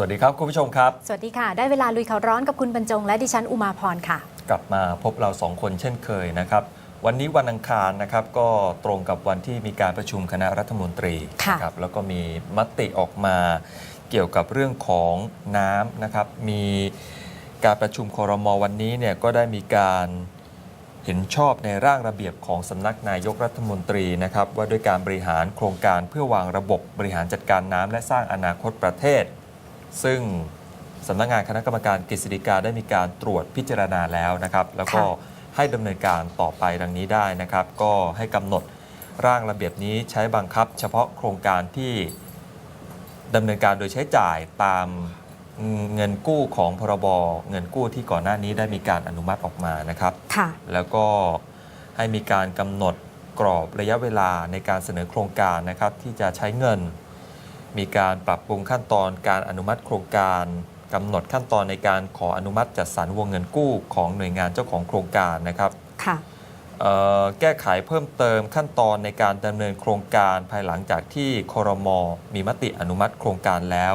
สวัสดีครับ คุณผู้ชมครับ สวัสดีค่ะ ได้เวลาลุยข่าวร้อนกับคุณบรรจง และดิฉันอุมาพรค่ะ กลับมาพบเราสองคนเช่นเคยนะครับ วันนี้วันอังคารนะครับก็ตรงกับวันที่มีการประชุมคณะรัฐมนตรีค่ะนะครับแล้วก็มีมติออกมาเกี่ยวกับเรื่องของน้ำนะครับ มีการประชุมครมวันนี้เนี่ยก็ได้มีการเห็นชอบในร่างระเบียบของสำนักนายกรัฐมนตรีนะครับว่าด้วยการบริหารโครงการเพื่อวางระบบบริหารจัดการน้ำและสร้างอนาคตประเทศ ซึ่งสำนักงานคณะกรรมการกฤษฎีกาได้มีการตรวจพิจารณาแล้วนะครับ แล้วก็ค่ะให้ดำเนินการต่อไปดังนี้ได้นะครับ ก็ให้กำหนดร่างระเบียบนี้ใช้บังคับ เฉพาะโครงการที่ดำเนินการโดยใช้จ่ายตามเงินกู้ของพรบเงินกู้ที่ก่อนหน้านี้ได้มีการอนุมัติออกมานะครับค่ะแล้วก็ให้มีการกำหนดกรอบระยะเวลาในการเสนอโครงการนะครับที่จะใช้เงิน มีการปรับปรุงขั้นตอนการอนุมัติโครงการกำหนดขั้นตอนในการขออนุมัติจัดสรรวงเงินกู้ของหน่วยงานเจ้าของโครงการนะครับค่ะเอ่อแก้ไขเพิ่มเติมขั้นตอนในการดำเนินโครงการภายหลังจากที่ครมมีมติอนุมัติโครงการแล้ว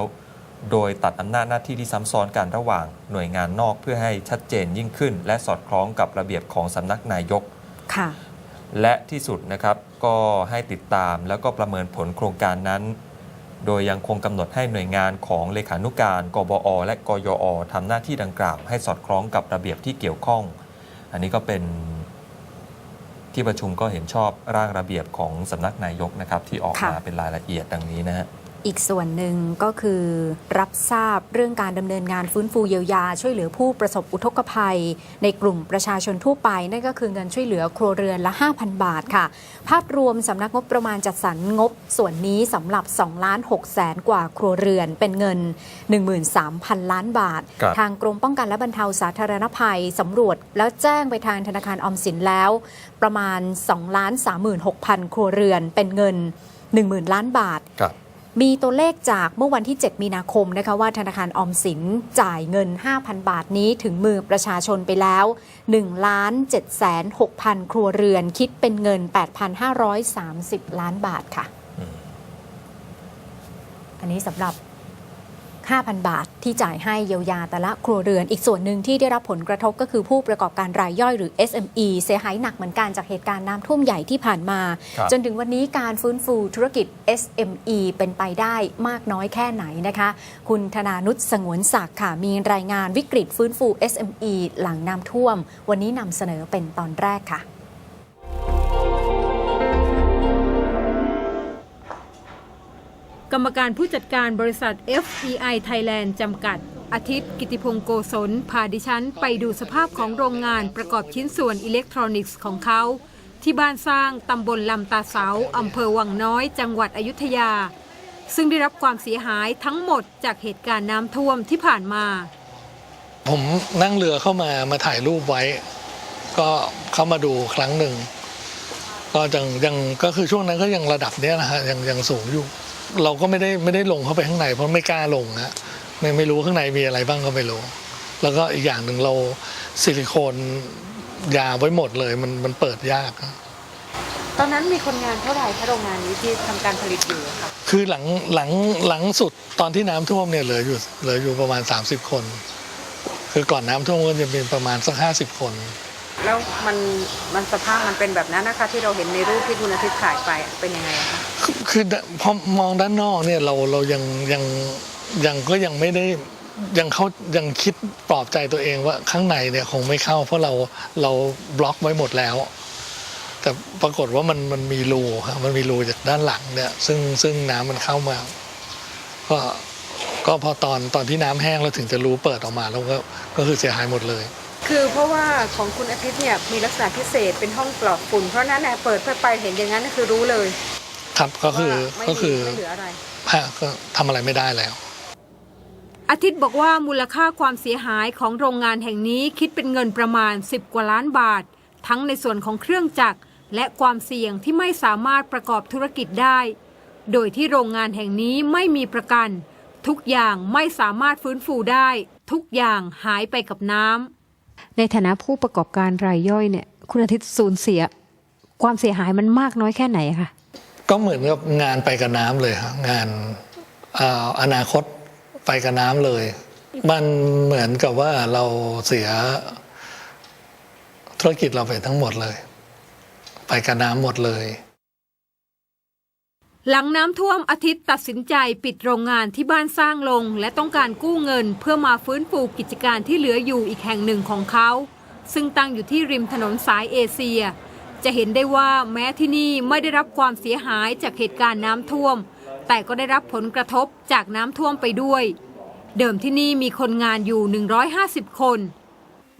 โดยตัดอำนาจหน้าที่ที่ซ้ำซ้อนกันระหว่างหน่วยงานนอกเพื่อให้ชัดเจนยิ่งขึ้น และสอดคล้องกับระเบียบของสำนักนายกค่ะและที่สุดนะครับก็ให้ติดตามแล้วก็ประเมินผลโครงการนั้น โดยยังคงกำหนดให้หน่วยงานของเลขานุการ กบอ และกยอทำหน้าที่ดังกล่าว ให้สอดคล้องกับระเบียบที่เกี่ยวข้อง อันนี้ก็เป็นที่ประชุมก็เห็นชอบร่างระเบียบของสำนักนายกนะครับที่ออกมาเป็นรายละเอียดดังนี้นะฮะ อีกส่วนหนึ่งก็คือรับทราบเรื่องการดำเนินงานฟื้นฟูเยียวยา ช่วยเหลือผู้ประสบอุทกภัย ในกลุ่มประชาชนทั่วไป นั่นก็คือเงินช่วยเหลือครัวเรือนละ 5,000 บาทค่ะ ภาพรวมสำนักงบประมาณจัดสรรงบส่วนนี้สำหรับ2ล้าน6แสนกว่าครัวเรือนเป็นเงิน 13,000 ล้านบาทครับทางกรมป้องกันและบรรเทาสาธารณภัยสำรวจแล้วแจ้งไปทางธนาคารออมสินแล้ว ประมาณ2ล้าน36,000 ครัวเรือนเป็นเงิน 10,000 ล้านบาทครับ มีตัวเลขจากเมื่อวันที่ 7 มีนาคมนะคะว่าธนาคารออมสินจ่ายเงิน 5,000 บาทนี้ถึงมือประชาชนไปแล้ว1ล้าน7แสน6,000ครัวเรือนคิดเป็นเงิน 8,530 ล้านบาทค่ะอืมอันนี้สำหรับ 5,000 บาท ที่จ่ายให้เยียวยาแต่ละครัวเรือน อีกส่วนหนึ่งที่ได้รับผลกระทบก็คือผู้ประกอบการรายย่อยหรือ SME เสียหายหนักเหมือนกันจากเหตุการณ์น้ำท่วมใหญ่ที่ผ่านมาครับจนถึงวันนี้การฟื้นฟูธุรกิจ SME เป็นไปได้มากน้อยแค่ไหนนะคะ คุณธนานุชสงวนศักดิ์ค่ะมีรายงานวิกฤตฟื้นฟู SME หลังน้ำท่วม วันนี้นำเสนอเป็นตอนแรกค่ะ กรรมการผู้จัดการบริษัท FEI Thailand จำกัด อาทิตย์กิติพงศ์โกศลพาดิฉันไปดูสภาพของโรงงานประกอบชิ้นส่วนอิเล็กทรอนิกส์ของเขา ที่บ้านสร้างตำบลลำตาเสาอำเภอวังน้อย จังหวัดอยุธยา ซึ่งได้รับความเสียหายทั้งหมดจากเหตุการณ์น้ำท่วมที่ผ่านมา ผมนั่งเรือเข้ามามาถ่ายรูปไว้ ก็เข้ามาดูครั้งหนึ่งก็ยังยังก็คือช่วงนั้นก็ยังระดับเนี้ยนะฮะยังยังสูงอยู่ เราก็ไม่ได้ไม่ได้ลงเข้าไปข้างในเพราะไม่กล้าลงฮะไม่ไม่รู้ข้างในมีอะไรบ้างก็ไม่รู้ แล้วก็อีกอย่างหนึ่งเราซิลิโคนยาไว้หมดเลยมันมันเปิดยากฮะตอนนั้นมีคนงานเท่าไหร่คะโรงงานนี้ที่ทำการผลิตอยู่อะค่ะคือหลังหลังหลังสุดตอนที่น้ำท่วมเนี่ยเหลืออยู่เหลืออยู่ประมาณ 30 คน คือก่อนน้ำท่วมก็จะเป็นประมาณสักห้าสิบคน แล้วมันมันสภาพมันเป็นแบบนั้นนะคะ ที่เราเห็นในรูปที่คุณอาทิตย์ถ่ายไปเป็นยังไงคะคือพอมองด้านนอกเนี่ยเราเรายังยังยังก็ยังไม่ได้ยังเขายังคิดปลอบใจตัวเองว่าข้างในเนี่ยคงไม่เข้า เพราะเราเราบล็อกไว้หมดแล้ว แต่ปรากฏว่ามันมันมีรูครับมันมีรูจากด้านหลังเนี่ย ซึ่งซึ่งน้ำมันเข้ามา ก็ก็พอตอนตอนที่น้ำแห้งแล้วถึงจะรู้เปิดออกมาแล้วก็ก็คือเสียหายหมดเลย คือเพราะว่าของคุณอาทิตย์เนี่ยมีลักษณะพิเศษเป็นห้องปลอดฝุ่น เพราะฉะนั้นเนี่ยเปิดเพื่อไปเห็นอย่างนั้นคือรู้เลย ครับก็คือว่าไม่ก็มีคือไม่เหลืออะไร ฮะก็ทำอะไรไม่ได้แล้ว อาทิตย์บอกว่ามูลค่าความเสียหายของโรงงานแห่งนี้คิดเป็นเงินประมาณ 10 กว่าล้านบาท ทั้งในส่วนของเครื่องจักรและความเสี่ยงที่ไม่สามารถประกอบธุรกิจได้ โดยที่โรงงานแห่งนี้ไม่มีประกัน ทุกอย่างไม่สามารถฟื้นฟูได้ ทุกอย่างหายไปกับน้ำ ในฐานะผู้ประกอบการรายย่อยเนี่ยคุณอาทิตย์สูญเสีย ความเสียหายมันมากน้อยแค่ไหนคะก็เหมือนกับงานไปกับน้ำเลยครับงานอนาคตไปกับน้ำเลย มันเหมือนกับว่าเราเสียธุรกิจเราไปทั้งหมดเลย ไปกับน้ำหมดเลย หลังน้ำท่วมอาทิตย์ตัดสินใจปิดโรงงานที่บ้านสร้างลง และต้องการกู้เงินเพื่อมาฟื้นฟูกิจการที่เหลืออยู่อีกแห่งหนึ่งของเขา ซึ่งตั้งอยู่ที่ริมถนนสายเอเชีย จะเห็นได้ว่าแม้ที่นี่ไม่ได้รับความเสียหายจากเหตุการณ์น้ำท่วม แต่ก็ได้รับผลกระทบจากน้ำท่วมไปด้วย เดิมที่นี่มีคนงานอยู่ 150 คน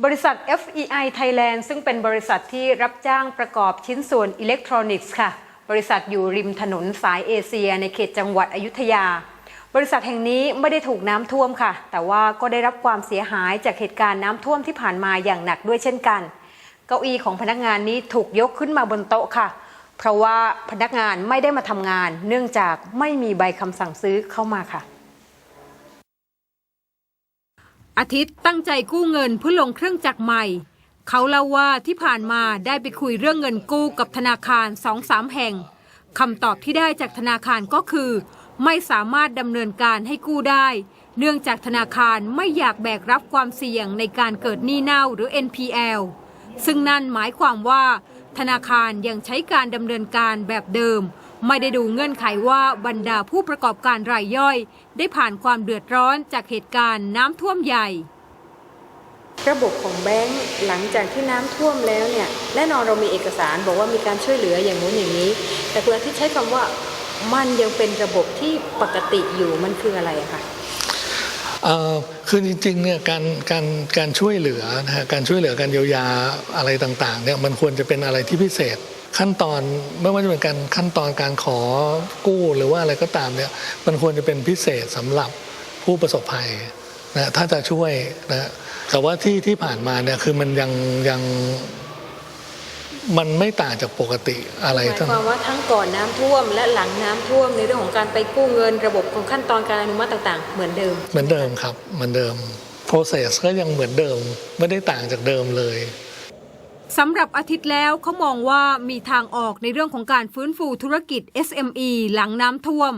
บริษัท FEI Thailand ซึ่งเป็นบริษัทที่รับจ้างประกอบชิ้นส่วนอิเล็กทรอนิกส์ค่ะ บริษัทอยู่ริมถนนสายเอเชีย ในเขตจังหวัดอยุธยา บริษัทแห่งนี้ไม่ได้ถูกน้ำท่วมค่ะ แต่ว่าก็ได้รับความเสียหายจากเหตุการณ์น้ำท่วมที่ผ่านมาอย่างหนักด้วยเช่นกัน เก้าอี้ของพนักงานนี้ถูกยกขึ้นมาบนโต๊ะค่ะ เพราะว่าพนักงานไม่ได้มาทำงาน เนื่องจากไม่มีใบคำสั่งซื้อเข้ามาค่ะอาทิตย์ตั้งใจกู้เงินเพื่อลงเครื่องจักรใหม่ เขาเล่าว่าที่ผ่านมาได้ไปคุยเรื่องเงินกู้กับธนาคารสองสามแห่งคำตอบที่ได้จากธนาคารก็คือ ไม่สามารถดำเนินการให้กู้ได้ เนื่องจากธนาคารไม่อยากแบกรับความเสี่ยงในการเกิดหนี้เน่าหรือ NPL ซึ่งนั่นหมายความว่า ธนาคารยังใช้การดำเนินการแบบเดิม ไม่ได้ดูเงื่อนไขว่าบรรดาผู้ประกอบการรายย่อย ได้ผ่านความเดือดร้อนจากเหตุการณ์น้ำท่วมใหญ่ ระบบของแบงก์หลังจากที่น้ำท่วมแล้วเนี่ยแน่นอนเรามีเอกสารบอกว่ามีการช่วยเหลืออย่างนู้นอย่างนี้ แต่คุณอาทิตย์ใช้คำว่ามันยังเป็นระบบที่ปกติอยู่มันคืออะไรคะเอ่อคือจริงๆเนี่ยการการการช่วยเหลือนะฮะการช่วยเหลือการเยียวยาอะไรต่างๆเนี่ยมันควรจะเป็นอะไรที่พิเศษขั้นตอนไม่ว่าจะเป็นการขั้นตอนการขอกู้หรือว่าอะไรก็ตามเนี่ยมันควรจะเป็นพิเศษสำหรับผู้ประสบภัยนะถ้าจะช่วยนะ แต่ว่าที่ที่ผ่านมาเนี่ยคือมันยังยังมันไม่ต่างจากปกติอะไรหมายทั้ง ความว่าทั้งก่อนน้ำท่วมและหลังน้ำท่วมในเรื่องของการไปกู้เงินระบบของขั้นตอนการอนุมัติต่างๆ เหมือนเดิม เหมือนเดิมครับ เหมือนเดิม process ก็ยังเหมือนเดิม ไม่ได้ต่างจากเดิมเลย สำหรับอาทิตย์แล้วเขามองว่ามีทางออกในเรื่องของการฟื้นฟูธุรกิจ SME หลังน้ำท่วม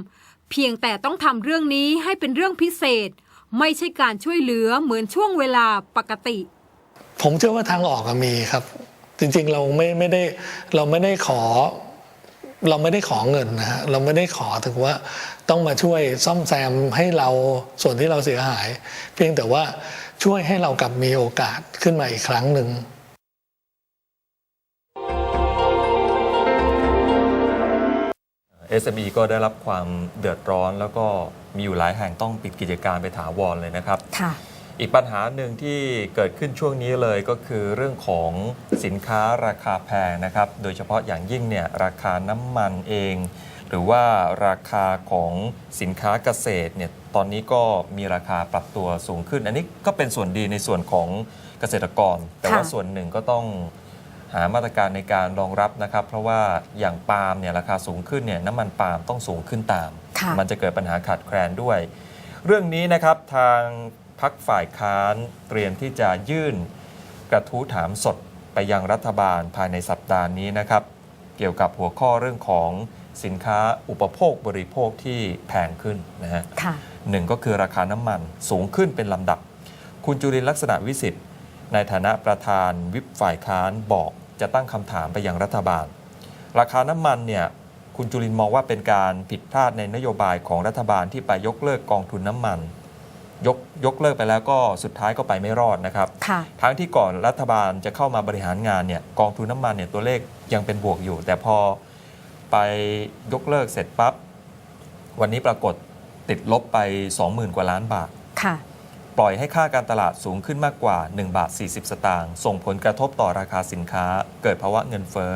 เพียงแต่ต้องทำเรื่องนี้ให้เป็นเรื่องพิเศษ ไม่ใช่การช่วยเหลือเหมือนช่วงเวลาปกติ ผมเชื่อว่าทางออกอะมีครับ จริงๆเราไม่ไม่ได้เราไม่ได้ขอ เราไม่ได้ขอเงินนะฮะเราไม่ได้ขอถึงว่าต้องมาช่วยซ่อมแซมให้เราส่วนที่เราเสียหาย เพียงแต่ว่าช่วยให้เรากลับมีโอกาสขึ้นมาอีกครั้งหนึ่ง SME ก็ได้รับความเดือดร้อนแล้วก็ มีอยู่หลายแห่งต้องปิดกิจการไปถาวรเลยนะครับ ค่ะ อีกปัญหาหนึ่งที่เกิดขึ้นช่วงนี้เลยก็คือเรื่องของสินค้าราคาแพงนะครับ โดยเฉพาะอย่างยิ่งเนี่ยราคาน้ำมันเอง หรือว่าราคาของสินค้าเกษตรเนี่ยตอนนี้ก็มีราคาปรับตัวสูงขึ้น อันนี้ก็เป็นส่วนดีในส่วนของเกษตรกร แต่ว่าค่ะ ส่วนหนึ่งก็ต้อง หามาตรการในการรองรับนะครับ เพราะว่าอย่างปาล์มเนี่ยราคาสูงขึ้นเนี่ยน้ำมันปาล์มต้องสูงขึ้นตาม ค่ะมันจะเกิดปัญหาขาดแคลนด้วย เรื่องนี้นะครับทางพักฝ่ายค้านเตรียมที่จะยื่นกระทู้ถามสดไปยังรัฐบาลภายในสัปดาห์นี้นะครับ เกี่ยวกับหัวข้อเรื่องของสินค้าอุปโภคบริโภคที่แพงขึ้นนะฮะ ค่ะ หนึ่งก็คือราคาน้ำมันสูงขึ้นเป็นลำดับ คุณจุรินทร์ลักษณะวิสิทธิ์ในฐานะประธานวิปฝ่ายค้านบอก จะตั้งคำถามไปยังรัฐบาล ราคาน้ำมันเนี่ยคุณจุรินทร์มองว่าเป็นการผิดพลาดในนโยบายของรัฐบาลที่ไปยกเลิกกองทุนน้ำมัน ยกยกเลิกไปแล้วก็สุดท้ายก็ไปไม่รอดนะครับค่ะทั้งที่ก่อนรัฐบาลจะเข้ามาบริหารงานเนี่ยกองทุนน้ำมันเนี่ยตัวเลขยังเป็นบวกอยู่ แต่พอไปยกเลิกเสร็จปั๊บวันนี้ปรากฏติดลบไป 20,000 กว่าล้านบาทค่ะ ปล่อยให้ค่าการตลาดสูงขึ้นมากกว่า 1 บาท 40 สตางค์ส่งผลกระทบต่อราคาสินค้า เกิดภาวะเงินเฟ้อ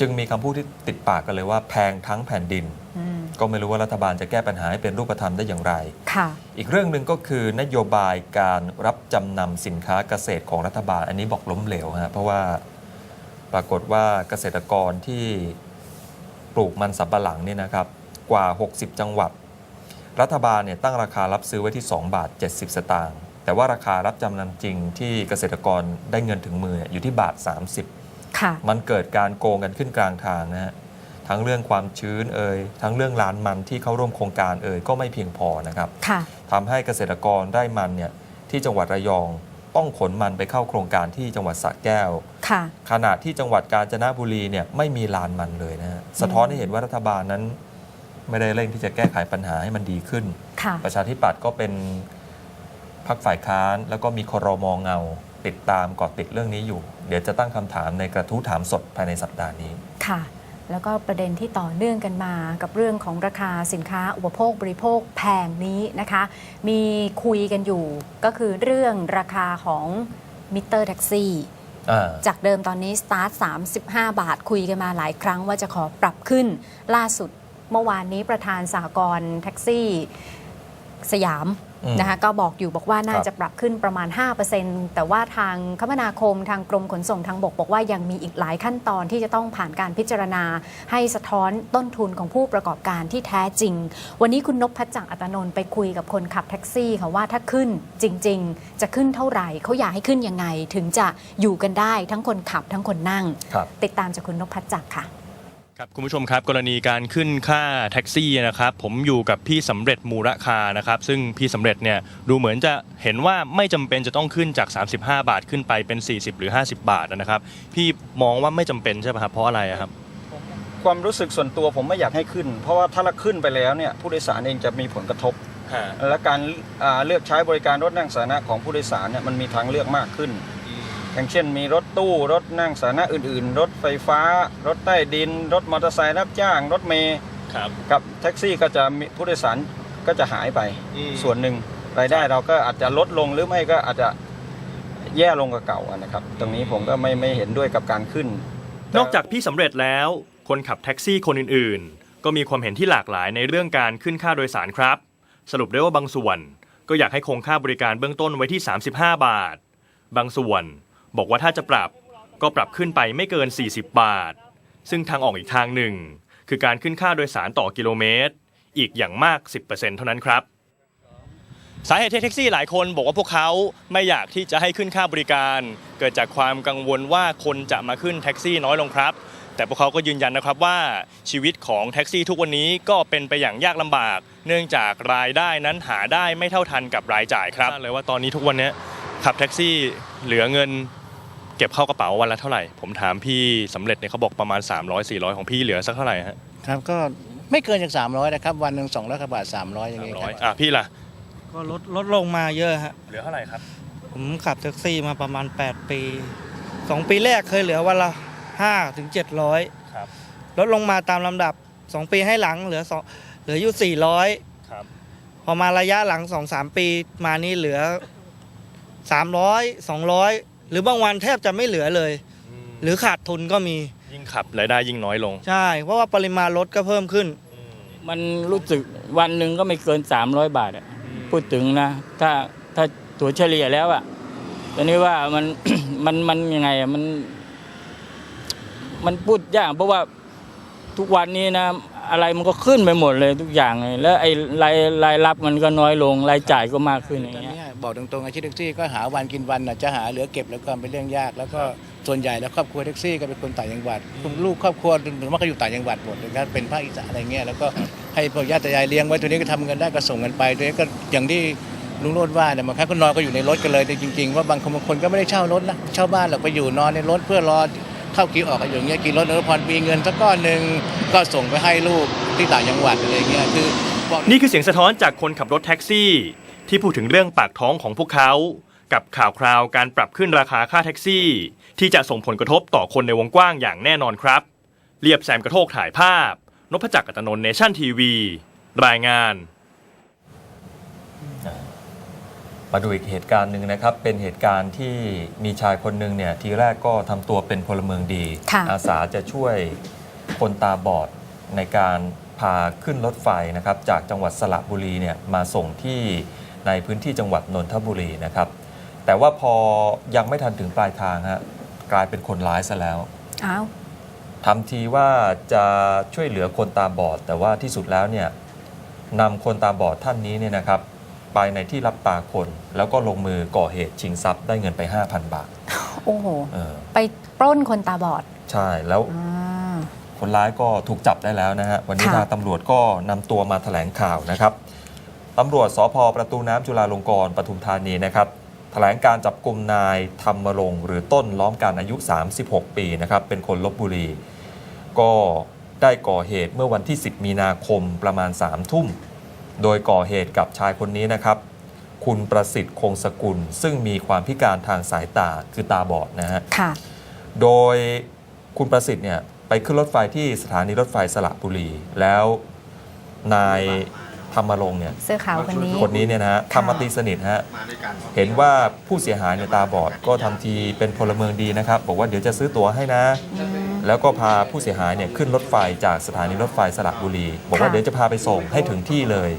จึงมีคำพูดที่ติดปากกันเลยว่าแพงทั้งแผ่นดินอืมก็ไม่รู้ว่ารัฐบาลจะแก้ปัญหาให้เป็นรูปธรรมได้อย่างไรค่ะอีกเรื่องหนึ่งก็คือนโยบายการรับจำนำสินค้าเกษตรของรัฐบาล อันนี้บอกล้มเหลวฮะเพราะว่าปรากฏว่าเกษตรกรที่ปลูกมันสำปะหลังเนี่ยนะครับกว่า 60 จังหวัด รัฐบาลเนี่ยตั้งราคารับซื้อไว้ที่ 2 บาท 70 สตางค์แต่ว่าราคารับจำนำจริงที่เกษตรกรได้เงินถึงมือเนี่ยอยู่ที่บาท 30ค่ะมันเกิดการโกงกันขึ้นกลางทางนะฮะทั้งเรื่องความชื้นเอ่ยทั้งเรื่องลานมันที่เข้าร่วมโครงการเอ่ยก็ไม่เพียงพอนะครับค่ะทำให้เกษตรกรได้มันเนี่ยที่จังหวัดระยองต้องขนมันไปเข้าโครงการที่จังหวัดสระแก้วค่ะขณะที่จังหวัดกาญจนบุรีเนี่ยไม่มีลานมันเลยนะฮะสะท้อนให้เห็นว่ารัฐบาลนั้น ไม่ได้เร่งที่จะแก้ไขปัญหาให้มันดีขึ้น ค่ะ ประชาธิปัตย์ก็เป็นพรรคฝ่ายค้าน แล้วก็มีครมเงา ติดตามเกาะติดเรื่องนี้อยู่ เดี๋ยวจะตั้งคำถามในกระทู้ถามสดภายในสัปดาห์นี้ ค่ะ แล้วก็ประเด็นที่ต่อเนื่องกันมากับเรื่องของราคาสินค้าอุปโภคบริโภคแพงนี้นะคะ มีคุยกันอยู่ก็คือเรื่องราคาของมิเตอร์แท็กซี่ อ่า จากเดิมตอนนี้สตาร์ท 35 บาทคุยกันมาหลายครั้งว่าจะขอปรับขึ้น ล่าสุด เมื่อวานนี้ประธานสหกรณ์แท็กซี่สยามอืมนะคะก็บอกอยู่บอกว่าน่าครับจะปรับขึ้นประมาณ 5%แต่ว่าทางคมนาคมทางกรมขนส่งทางบก บอกว่ายังมีอีกหลายขั้นตอนที่จะต้องผ่านการพิจารณา ให้สะท้อนต้นทุนของผู้ประกอบการที่แท้จริง วันนี้คุณนพพัฒน์จังอัตนนท์ไปคุยกับคนขับแท็กซี่ค่ะว่าถ้าขึ้นจริง ๆ จะขึ้นเท่าไหร่เขาอยากให้ขึ้นยังไง ถึงจะอยู่กันได้ทั้งคนขับทั้งคนนั่งครับติดตามจากคุณนพพัฒน์จักรค่ะ ครับคุณผู้ชมครับกรณีการขึ้นค่าแท็กซี่นะครับผมอยู่กับพี่สำเร็จมูระคานะครับซึ่งพี่สำเร็จเนี่ยดูเหมือนจะเห็นว่าไม่จำเป็นจะต้องขึ้นจาก 35 บาทขึ้นไปเป็น 40 หรือ 50 บาทนะครับพี่มองว่าไม่จำเป็นใช่ไหมครับเพราะอะไรอะครับความรู้สึกส่วนตัวผมไม่อยากให้ขึ้น เพราะว่าถ้าเราขึ้นไปแล้วเนี่ยผู้โดยสารเองจะมีผลกระทบ และการอ่าเลือกใช้บริการรถนั่งสาธารณะของผู้โดยสารเนี่ยมันมีทางเลือกมากขึ้น อย่างเช่นมีรถตู้รถนั่งสาธารณะอื่น ๆ รถไฟฟ้า รถใต้ดิน รถมอเตอร์ไซค์รับจ้าง รถเมย์ครับ กับแท็กซี่ก็จะมีผู้โดยสารก็จะหายไปอืม ส่วนหนึ่งรายได้เราก็อาจจะลดลงหรือไม่ก็อาจจะแย่ลงกว่าเก่าอะนะครับ ตรงนี้ผมก็ไม่ไม่เห็นด้วยกับการขึ้น นอกจากพี่สำเร็จแล้ว คนขับแท็กซี่คนอื่นๆ ก็มีความเห็นที่หลากหลายในเรื่องการขึ้นค่าโดยสารครับ สรุปได้ว่าบางส่วน ก็อยากให้คงค่าบริการเบื้องต้นไว้ที่ 35 บาท บางส่วน บอกว่าถ้าจะปรับก็ปรับขึ้นไปไม่เกิน 40 บาท ซึ่งทางออกอีกทางหนึ่ง คือการขึ้นค่าโดยสารต่อกิโลเมตร อีกอย่างมาก 10%เท่านั้นครับสาเหตุที่แท็กซี่หลายคนบอกว่าพวกเขาไม่อยากที่จะให้ขึ้นค่าบริการ เกิดจากความกังวลว่าคนจะมาขึ้นแท็กซี่น้อยลงครับ แต่พวกเขาก็ยืนยันนะครับว่าชีวิตของแท็กซี่ทุกวันนี้ก็เป็นไปอย่างยากลำบาก เนื่องจากรายได้นั้นหาได้ไม่เท่าทันกับรายจ่ายครับเลยว่าตอนนี้ทุกวันนี้ขับแท็กซี่เหลือเงิน เก็บเข้ากระเป๋าวันละเท่าไหร่ ผมถามพี่สำเร็จเนี่ยเขาบอกประมาณ 300 400 ของพี่เหลือสักเท่าไหร่ฮะครับก็ไม่เกินจาก300นะครับวันหนึ่ง200กว่าบาท300อย่างนี้คร้รัอยบอะพี่ล่ะก็ลดลดลงมาเยอะฮะเหลือเท่าไหร่ครับ ผมขับแท็กซี่มาประมาณ 8 ปี 2 ปีแรกเคยเหลือวันละ5ถึง700ครับลดลงมาตามลำดับ 2 ปีให้หลังเหลือสองเหลืออยู่ 400ครับพอมาระยะหลัง 2-3 ปีมานี่เหลือ 300 200 หรือบางวันแทบจะไม่เหลือเลย หรือขาดทุนก็มียิ่งขับรายได้ยิ่งน้อยลงใช่ เพราะว่าปริมาณรถก็เพิ่มขึ้น มันรู้สึกวันหนึ่งก็ไม่เกิน 300 บาทอะพูดถึงนะ ถ้าถ้าตัวเฉลี่ยแล้วอะตอนนี้ว่ามัน มันมันยังไงอะมัน มันพูดยากเพราะว่าทุกวันนี้นะ อะไรมันก็ขึ้นไปหมดเลยทุกอย่างเลยแล้วไอ้รายรายรับมันก็น้อยลงรายจ่ายก็มากขึ้นอย่างเงี้ย บอกตรงๆอาชีพแท็กซี่ก็หาวันกินวันนะจะหาเหลือเก็บแล้วก็เป็นเรื่องยาก แล้วก็ส่วนใหญ่แล้วครอบครัวแท็กซี่ก็เป็นคนต่างจังหวัดลูกครอบครัวถึงว่าก็อยู่ต่างจังหวัดหมดนะครับเป็นภาคอีสานอะไรเงี้ยแล้วก็ให้พ่อญาติยายเลี้ยงไว้ตัวนี้ก็ทำเงินได้ก็ส่งกันไปตัวนี้ก็อย่างที่ลุงโรดว่าเนี่ยบางครั้งก็นอนก็อยู่ในรถกันเลยแต่จริงๆว่าบางคนบางคนก็ไม่ได้เช่ารถนะเช่าบ้านหรอกไปอยู่นอนในรถเพื่อรอ เข้าคิวออกอย่างเงี้ยกินรถแล้วพอมีเงินสักก้อนหนึ่งก็ส่งไปให้ลูกที่ต่างจังหวัดอะไรเงี้ยคือนี่คือเสียงสะท้อนจากคนขับรถแท็กซี่ ที่พูดถึงเรื่องปากท้องของพวกเขา กับข่าวคราวการปรับขึ้นราคาค่าแท็กซี่ ที่จะส่งผลกระทบต่อคนในวงกว้างอย่างแน่นอนครับ เรียบแซมกระโทกถ่ายภาพนพจักรอัตนนเนชั่นทีวี รายงาน มาดูอีกเหตุการณ์หนึ่งนะครับ เป็นเหตุการณ์ที่มีชายคนหนึ่งเนี่ยทีแรกก็ทำตัวเป็นพลเมืองดี ค่ะอาสาจะช่วยคนตาบอดในการพาขึ้นรถไฟนะครับ จากจังหวัดสระบุรีเนี่ยมาส่งที่ในพื้นที่จังหวัดนนทบุรีนะครับ แต่ว่าพอยังไม่ทันถึงปลายทางฮะกลายเป็นคนร้ายซะแล้ว อ้าวทำทีว่าจะช่วยเหลือคนตาบอด แต่ว่าที่สุดแล้วเนี่ยนำคนตาบอดท่านนี้เนี่ยนะครับ ไปในที่รับตาคน แล้วก็ลงมือก่อเหตุชิงทรัพย์ได้เงินไป 5,000 บาทโอ้โหเออไปปล้นคนตาบอด ใช่แล้วอ่า คนร้ายก็ถูกจับได้แล้วนะฮะ วันนี้ค่ะ ทางตำรวจก็นำตัวมาแถลงข่าวนะครับตำรวจสพประตูน้ำจุฬาลงกรณ์ปทุมธานีนะครับแถลงการจับกลุ่มนายธรรมรงค์หรือต้นล้อมการอายุ 36 ปีนะครับเป็นคนลบบุรี ก็ได้ก่อเหตุเมื่อวันที่ 10 มีนาคมประมาณ 3 ทุ่ม โดยก่อเหตุกับชายคนนี้นะครับ คุณประสิทธิ์คงสกุล ซึ่งมีความพิการทางสายตาคือตาบอดนะฮะค่ะ โดยคุณประสิทธิ์เนี่ยไปขึ้นรถไฟที่สถานีรถไฟสระบุรี แล้วนายธรรมรงค์เนี่ยเสื้อขาวคนนี้ คนนี้เนี่ยนะฮะค่ะทำมาตีสนิทฮะเห็นว่าผู้เสียหายเนี่ยตาบอดก็ทำทีเป็นพลเมืองดีนะครับ บอกว่าเดี๋ยวจะซื้อตั๋วให้นะอืมแล้วก็พาผู้เสียหายเนี่ยขึ้นรถไฟจากสถานีรถไฟสระบุรี บอกว่าค่ะเดี๋ยวจะพาไปส่งให้ถึงที่เลย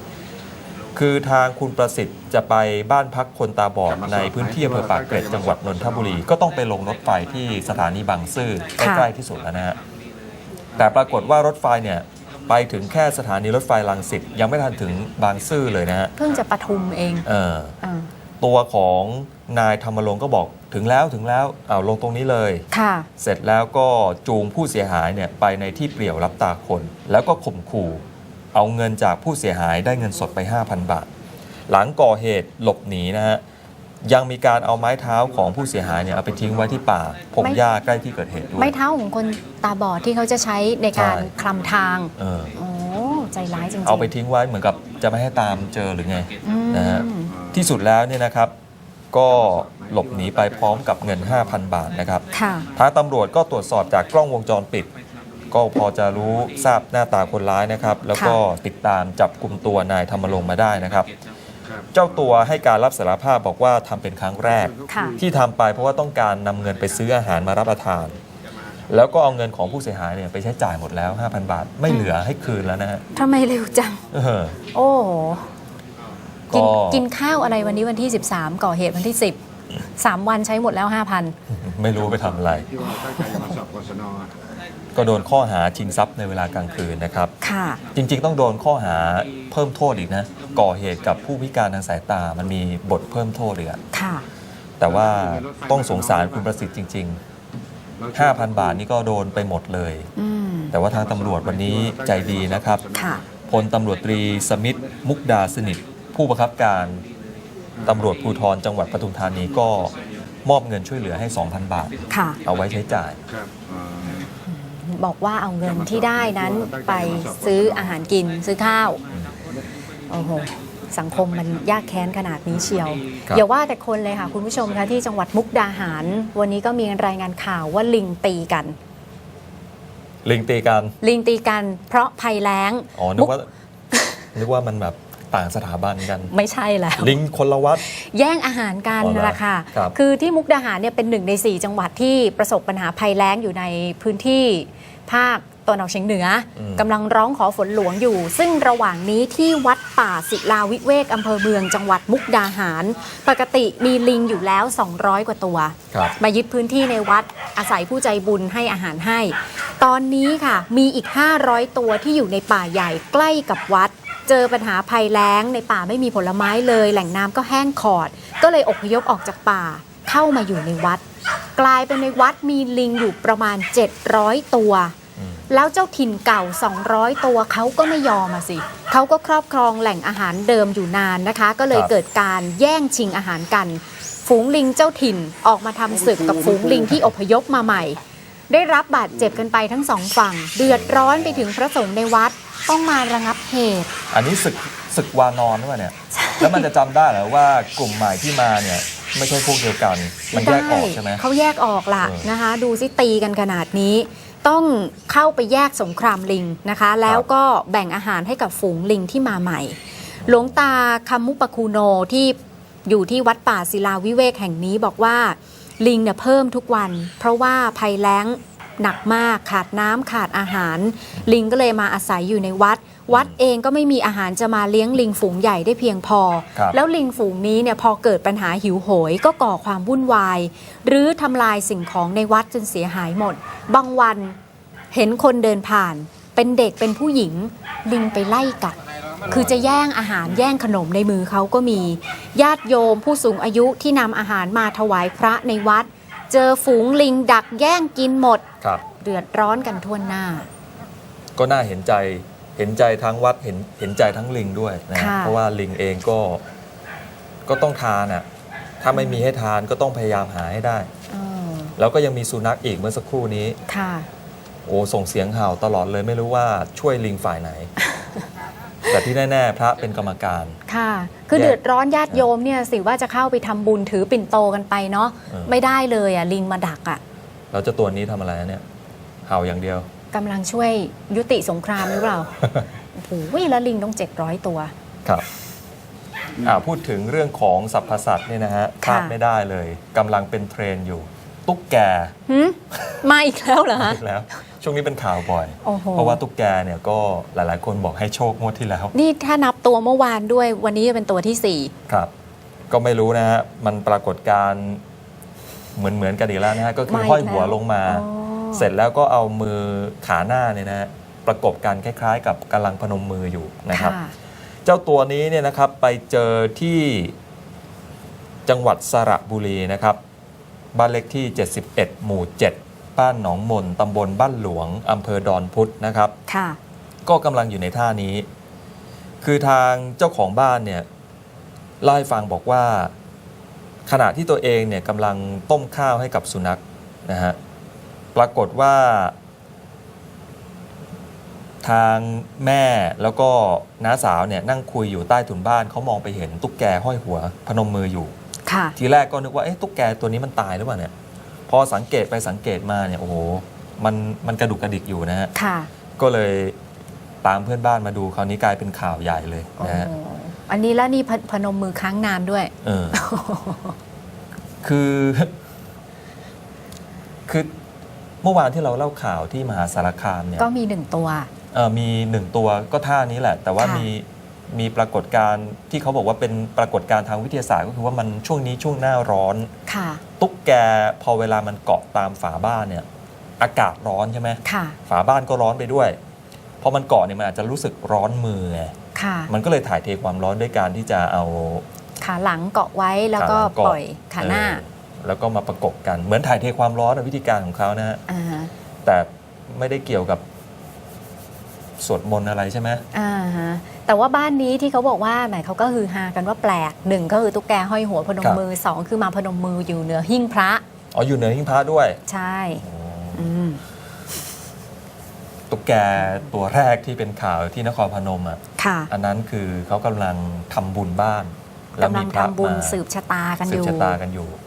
คือทางคุณประสิทธิ์จะไปบ้านพักคนตาบอดในพื้นที่อำเภอปากเกร็ดจังหวัดนนทบุรี ก็ต้องไปลงรถไฟที่สถานีบางซื่อใกค่ะล้ๆที่สุดแล้วนะฮะแต่ปรากฏว่ารถไฟเนี่ยไปถึงแค่สถานีรถไฟลังสิตยังไม่ทันถึงบางซื่อเลยนะฮะเพิ่งจะปทุมเองเอออ่าตัวของนายธรรมรงค์ก็บอกถึงแล้วถึงแล้วเอาวลงตรงนี้เลยค่ะ เสร็จแล้วก็จูงผู้เสียหายเนี่ยไปในที่เปลี่ยวรับตาคน แล้วก็ข่มขู่ เอาเงินจากผู้เสียหายได้เงินสดไป 5,000 บาท หลังก่อเหตุหลบหนีนะฮะยังมีการเอาไม้เท้าของผู้เสียหายเนี่ยเอาไปทิ้งไว้ที่ป่าพงไม่หญ้าใกล้ที่เกิดเหตุด้วย ไม้เท้าของคนตาบอดที่เขาจะใช้ในการใช่ คลำทาง เออโอ้ ใจร้ายจริงๆเอาไปทิ้งไว้เหมือนกับจะไม่ให้ตามเจอหรือไง อืมนะฮะ ที่สุดแล้วเนี่ยนะครับ ก็หลบหนีไปพร้อมกับเงิน 5,000 บาทนะครับ ค่ะ ทางตำรวจก็ตรวจสอบจากกล้องวงจรปิด ก็พอจะรู้ทราบหน้าตาคนร้ายนะครับ แล้วก็ติดตามจับกลุ่มตัวนายธรรมรงค์มาได้นะครับ เจ้าตัวให้การรับสารภาพบอกว่าทำเป็นครั้งแรกค่ะที่ทำไปเพราะว่าต้องการนำเงินไปซื้ออาหารมารับประทาน แล้วก็เอาเงินของผู้เสียหายเนี่ยไปใช้จ่ายหมดแล้ว 5,000 บาท ไม่เหลือให้คืนแล้วนะฮะทำไมเร็วจังเออโอ้โหกินก็กินข้าวอะไรวันนี้วันที่ 13 ก่อเหตุวันที่ 10 3 วันใช้หมดแล้ว 5,000 ไม่รู้ไปทำอะไร ก็โดนข้อหาชิงทรัพย์ในเวลากลางคืนนะครับ ค่ะ จริงๆ ต้องโดนข้อหาเพิ่มโทษอีกนะ ก่อเหตุกับผู้พิการทางสายตา มันมีบทเพิ่มโทษเลยอะค่ะ แต่ว่าต้องสงสารคุณประสิทธิ์จริง ๆ 5,000 บาทนี่ก็โดนไปหมดเลย อืม แต่ว่าทางตำรวจวันนี้ใจดีนะครับ ค่ะ พลตำรวจตรีสมิทธมุกดาสนิท ผู้บังคับการตำรวจภูธรจังหวัดปทุมธานีก็มอบเงินช่วยเหลือให้ 2,000 บาท ค่ะ เอาไว้ใช้จ่ายบอ กว่าเอาเงินที่ได้นั้นไปซื้ออาหารกินซื้อข้าว โอ้โห สังคมมันยากแค้นขนาดนี้เชียว ครับ อย่าว่าแต่คนเลยค่ะ คุณผู้ชมคะที่จังหวัดมุกดาหาร วันนี้ก็มีรายงานข่าวว่าลิงตีกัน ลิงตีกันลิงตีกันเพราะภัยแล้งอ๋อนึกว่านึกว่ามันแบบต่างสถาบันกัน ไม่ใช่แล้ว ลิงคนละวัด แย่งอาหารกันอ๋อเหรอนั่นแหละค่ะครับ คือที่มุกดาหารเนี่ยเป็นหนึ่งใน 4 จังหวัดที่ประสบปัญหาภัยแล้งอยู่ในพื้นที่ ภาคตะวันออกเฉียงเหนืออมกำลังร้องขอฝนหลวงอยู่ ซึ่งระหว่างนี้ที่วัดป่าศิลาวิเวกอำเภอเมืองจังหวัดมุกดาหาร ปกติมีลิงอยู่แล้ว 200 กว่าตัวครับมายึดพื้นที่ในวัดอาศัยผู้ใจบุญให้อาหารให้ ตอนนี้ค่ะมีอีก 500 ตัวที่อยู่ในป่าใหญ่ใกล้กับวัด เจอปัญหาภัยแล้งในป่าไม่มีผลไม้เลย แหล่งน้ำก็แห้งขอด ก็เลยอพยพออกจากป่าเข้ามาอยู่ในวัด กลายเป็นในวัดมีลิงอยู่ประมาณ 700 ตัวอืม แล้วเจ้าถิ่นเก่า 200 ตัวเขาก็ไม่ยอมมาสิเขาก็ครอบครองแหล่งอาหารเดิมอยู่นานนะคะ ก็เลยครับเกิดการแย่งชิงอาหารกัน ฝูงลิงเจ้าถิ่นออกมาทำศึกกับฝูงลิงที่อพยพมาใหม่ ได้รับบาดเจ็บกันไปทั้งสองฝั่ง เดือดร้อนไปถึงพระสงฆ์ในวัดต้องมาระงับเหตุ อันนี้ศึกศึกวานอนหรือเปล่าเนี่ย แล้วมันจะจำได้เหรอว่ากลุ่มใหม่ที่มาเนี่ยไม่ใช่พวกเดียวกัน มันแยกออกใช่ไหมเขาแยกออกล่ะเออนะคะ ดูซิตีกันขนาดนี้ ต้องเข้าไปแยกสงครามลิงนะคะ แล้วก็แบ่งอาหารให้กับฝูงลิงที่มาใหม่ หลวงตาคำมุปคูโนที่อยู่ที่วัดป่าศิลาวิเวกแห่งนี้บอกว่าลิงเนี่ยเพิ่มทุกวัน เพราะว่าภัยแล้งหนักมากขาดน้ำขาดอาหาร ลิงก็เลยมาอาศัยอยู่ในวัดวัดเองก็ไม่มีอาหารจะมาเลี้ยงลิงฝูงใหญ่ได้เพียงพอ ครับแล้วลิงฝูงนี้เนี่ยพอเกิดปัญหาหิวโหย ก็ก่อความวุ่นวาย หรือทำลายสิ่งของในวัดจนเสียหายหมด บางวันเห็นคนเดินผ่าน เป็นเด็กเป็นผู้หญิง ลิงไปไล่กัด คือจะแย่งอาหารแย่งขนมในมือเขาก็มี ญาติโยมผู้สูงอายุที่นำอาหารมาถวายพระในวัด เจอฝูงลิงดักแย่งกินหมด ครับ เดือดร้อนกันทั่วหน้า ก็น่าเห็นใจ เห็นใจทั้งวัดเห็นเห็นใจทั้งลิงด้วยนะฮะค่ะ เพราะว่าลิงเองก็ก็ต้องทานอะถ้าไม่มีให้ทานก็ต้องพยายามหาให้ได้ เออแล้วก็ยังมีสุนัขอีกเมื่อสักครู่นี้ ค่ะ โอ้ส่งเสียงเห่าตลอดเลยไม่รู้ว่าช่วยลิงฝ่ายไหน แต่ที่แน่ๆ พระเป็นกรรมการ ค่ะ คือแยกเดือดร้อนญาติโยมเนี่ยสิว่าจะเข้าไปทำบุญถือปิ่นโตกันไปเนาะ เออ ไม่ได้เลยอะลิงมาดักอะ แล้วเจ้าตัวนี้ทำอะไรนะเนี่ย เห่าอย่างเดียว กำลังช่วยยุติสงครามหรือเปล่า โอ้โหแล้วลิงต้อง 700 ตัว ครับอ่าพูดถึงเรื่องของสรรพสัตว์เนี่ยนะฮะพลาดไม่ได้เลยกำลังเป็นเทรนด์อยู่ ตุ๊กแกหืมมาอีกแล้วเหรอฮะ อีกแล้ว ช่วงนี้เป็นข่าวบ่อย โอ้โห เพราะว่าตุ๊กแกเนี่ยก็หลายๆ คนบอกให้โชคงวดที่แล้ว นี่ถ้านับตัวเมื่อวานด้วยวันนี้จะเป็นตัวที่ ครับ ก็ไม่รู้นะฮะ มันปรากฏการณ์เหมือนเหมือนๆกันอีกแล้วนะฮะ ก็คือมาอีกห้อยหัวแล้วลงมา อ๋อ เสร็จแล้วก็เอามือขาหน้าเนี่ยนะฮะประกบกันคล้าย ๆ กับกำลังพนมมืออยู่4นะครับค่ะเจ้าตัวนี้เนี่ยนะครับไปเจอที่จังหวัดสระบุรีนะครับ บ้านเล็กที่ 71 หมู่ 7 บ้านหนองมนตำบลบ้านหลวงอำเภอดอนพุธนะครับ ค่ะ ก็กำลังอยู่ในท่านี้ คือทางเจ้าของบ้านเนี่ยเล่าให้ฟังบอกว่า ขณะที่ตัวเองเนี่ยกำลังต้มข้าวให้กับสุนัขนะฮะ ปรากฏว่า ทางแม่แล้วก็น้าสาวเนี่ยนั่งคุยอยู่ใต้ถุนบ้านเขามองไปเห็นตุ๊กแกห้อยหัว พนมมืออยู่ ค่ะ ทีแรกก็นึกว่าเอ๊ะตุ๊กแกตัวนี้มันตายหรือเปล่าเนี่ยพอสังเกตไปสังเกตมาเนี่ยโอ้โหมันมันกระดุกกระดิกอยู่นะฮะค่ะ ก็เลยตามเพื่อนบ้านมาดูคราวนี้กลายเป็นข่าวใหญ่เลยโอ้นะฮะโหอันนี้แล้วนี่พพนมมือค้างนานด้วย เออ คือ คือ เมื่อวานที่เราเล่าข่าวที่มหาสารคามเนี่ยก็มีหนึ่งตัวเออมีหนึ่งตัวก็ท่านี้แหละ แต่ว่าค่ะ มีมีปรากฏการณ์ที่เขาบอกว่าเป็นปรากฏการณ์ทางวิทยาศาสตร์ก็คือว่ามันช่วงนี้ช่วงหน้าร้อน ค่ะ ตุ๊กแกพอเวลามันเกาะตามฝาบ้านเนี่ยอากาศร้อนใช่ไหมค่ะ ฝาบ้านก็ร้อนไปด้วยพอมันเกาะเนี่ยมันอาจจะรู้สึกร้อนมือไงค่ะ มันก็เลยถ่ายเทความร้อนด้วยการที่จะเอา ขาหลังเกาะไว้แล้วก็ขาหลังเกาะ ปล่อยขาหน้า เออ แล้วก็มาประกบกันเหมือนถ่ายเทความร้อนอะวิธีการของเขานะฮะอ่าฮะแต่ไม่ได้เกี่ยวกับสวดมนต์อะไรใช่ไหมอ่าฮะแต่ว่าบ้านนี้ที่เขาบอกว่าแหมเขาก็คือฮากันว่าแปลกหนึ่งก็คือตุ๊กแกห้อยหัวพนมมือสองคือมาพนมมืออยู่เหนือหิ้งพระ อ๋ออยู่เหนือหิ้งพระด้วยใช่ อืมตุ๊กแกตัวแรกที่เป็นข่าวที่นครพนมอะค่ะอันนั้นคือเขากำลังทำบุญบ้านกำลังพระทำบุญมาสืบชะตากันอสืบยู่ ชะตากันอยู่ก็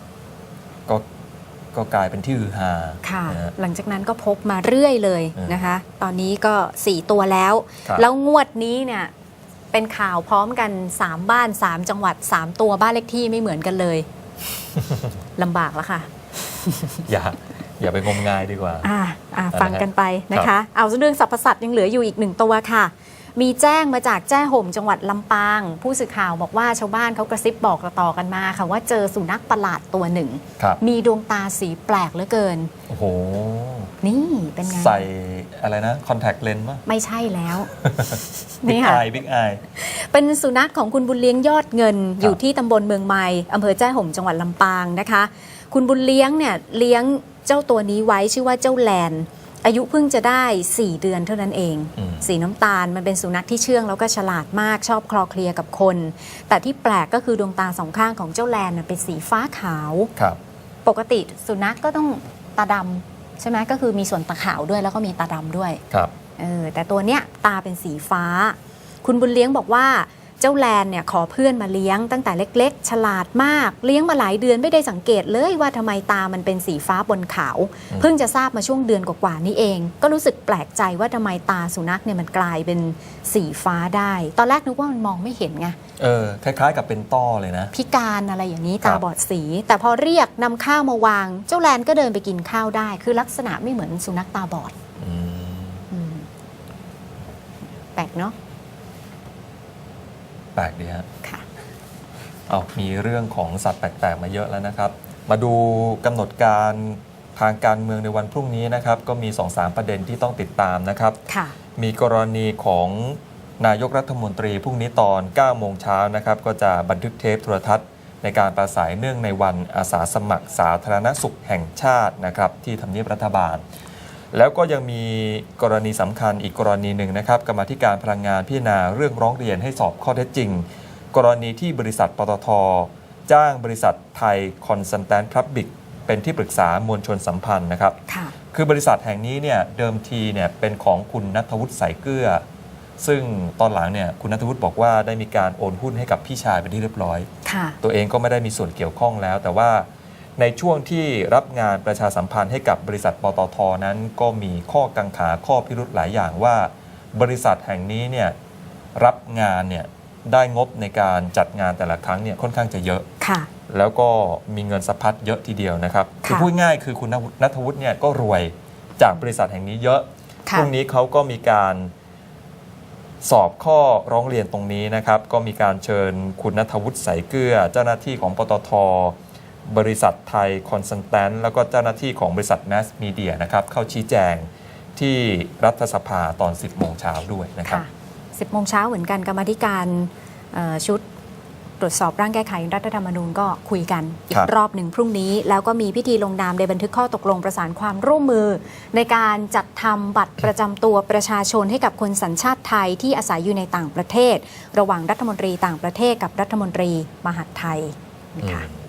ก็กลายเป็นที่ฮือฮาค่ะ นะฮะ หลังจากนั้นก็พบมาเรื่อยเลยเออนะคะ ตอนนี้ก็ 4 ตัวแล้ว ครับ แล้วงวดนี้เนี่ยเป็นข่าวพร้อมกัน 3 บ้าน 3 จังหวัด 3 ตัวบ้านเลขที่ไม่เหมือนกันเลย ลำบากแล้วค่ะ อย่าอย่าไปงมงายดีกว่า อ่าอ่านะฮะฟังกันไปนะครัคะ บ เอาเรื่องสรรพสัตว์ยังเหลืออยู่อีกหนึ่งตัวค่ะ มีแจ้งมาจากแจ้ห่มจังหวัดลำปาง ผู้สื่อข่าวบอกว่าชาวบ้านเขากระซิบบอกต่อๆกันมาค่ะว่าเจอสุนัขประหลาดตัวหนึ่ง ครับมีดวงตาสีแปลกเหลือเกิน โอ้โห นี่เป็นไง ใส่อะไรนะ คอนแทคเลนส์ป่ะไม่ใช่แล้ว บิ๊นี่กค่ะ ไอบิ๊กไอ เป็นสุนัขของคุณบุญเลี้ยงยอดเงินครับอยู่ที่ตำบลเมืองไม้อำเภอแจ้ห่มจังหวัดลำปางนะคะ คุณบุญเลี้ยงเนี่ยเลี้ยงเจ้าตัวนี้ไว้ชื่อว่าเจ้าแลน อายุเพิ่งจะได้ 4 เดือนเท่านั้นเองอืมสีน้ำตาลมันเป็นสุนัขที่เชื่องแล้วก็ฉลาดมากชอบคลอเคลียร์กับคน แต่ที่แปลกก็คือดวงตาสองข้างของเจ้าแลนน่ะเป็นสีฟ้าขาวครับปกติสุนัขก็ต้องตาดำใช่ไหมก็คือมีส่วนตาขาวด้วยแล้วก็มีตาดำด้วยครับเออแต่ตัวเนี้ยตาเป็นสีฟ้า คุณบุญเลี้ยงบอกว่าเจ้าแลนเนี่ยขอเพื่อนมาเลี้ยงตั้งแต่เล็กๆ ฉลาดมาก เลี้ยงมาหลายเดือนไม่ได้สังเกตเลยว่าทำไมตามันเป็นสีฟ้าบนขาวอืมเพิ่งจะทราบมาช่วงเดือนกว่าๆนี้เอง ก็รู้สึกแปลกใจว่าทำไมตาสุนัขเนี่ยมันกลายเป็นสีฟ้าได้ ตอนแรกนึกว่ามันมองไม่เห็นไงเออคล้ายๆกับเป็นต้อเลยนะ พิการอะไรอย่างนี้ครัตาบบอดสี แต่พอเรียกนำข้าวมาวาง เจ้าแลนก็เดินไปกินข้าวได้ คือลักษณะไม่เหมือนสุนัขตาบอดอืมอืมแปลกเนาะแปลกดีฮะค่ะ เอามีเรื่องของสัตว์แปลกๆมาเยอะแล้วนะครับ มาดูกำหนดการทางการเมืองในวันพรุ่งนี้นะครับ ก็มี 2-3 ประเด็นที่ต้องติดตามนะครับ ค่ะ มีกรณีของนายกรัฐมนตรีพรุ่งนี้ตอน9โมงเช้านะครับ ก็จะบันทึกเทปโทรทัศน์ ในการปราศัยเนื่องในวันอาสาสมัครสาธารณสุขแห่งชาตินะครับ ที่ทำเนียบรัฐบาล แล้วก็ยังมีกรณีสำคัญอีกกรณีหนึ่งนะครับกรรมาธิการพลังงานพิจารณาเรื่องร้องเรียนให้สอบข้อเท็จจริง กรณีที่บริษัทปตท จ้างบริษัทไทยคอนซัลแทนพับบิกเป็นที่ปรึกษามวลชนสัมพันธ์นะครับค่ะคือบริษัทแห่งนี้เนี่ยเดิมทีเนี่ยเป็นของคุณนัทวุฒิสายเกลือ ซึ่งตอนหลังเนี่ยคุณนัทวุฒิบอกว่าได้มีการโอนหุ้นให้กับพี่ชายเป็นที่เรียบร้อยค่ะตัวเองก็ไม่ได้มีส่วนเกี่ยวข้องแล้ว แต่ว่า ในช่วงที่รับงานประชาสัมพันธ์ให้กับบริษัทปตทนั้น ก็มีข้อกังขาข้อพิรุธหลายอย่างว่า บริษัทแห่งนี้เนี่ยรับงานเนี่ยได้งบในการจัดงานแต่ละครั้งเนี่ยค่อนข้างจะเยอะค่ะ แล้วก็มีเงินสะพัดเยอะทีเดียวนะครับคือพูดง่ายคือคุณนัทวุฒิเนี่ยก็รวยจากบริษัทแห่งนี้เยอะค่ะพรุ่งนี้เขาก็มีการสอบข้อร้องเรียนตรงนี้นะครับ ก็มีการเชิญคุณนัทวุฒิใสเกลือ เจ้าหน้าที่ของปตท บริษัทไทยคอนซัลแทนแล้วก็เจ้าหน้าที่ของบริษัทแมสมีเดียนะครับเข้าชี้แจงที่รัฐสภาตอน 10 โมงเช้าด้วยนะครับค่ะ10 โมงเช้าเหมือนกันกรรมาธิการเอ่อชุดตรวจสอบร่างแก้ไขรัฐธรรมนูญก็คุยกันอีครักบรอบหนึ่งพรุ่งนี้ แล้วก็มีพิธีลงนามในบันทึกข้อตกลงประสานความร่วมมือ ในการจัดทำบัตรประจำตัวประชาชนให้กับคนสัญชาติไทยที่อาศัยอยู่ในต่างประเทศ ระหว่างรัฐมนตรีต่างประเทศกับรัฐมนตรีมหาดไทยนะคะอืม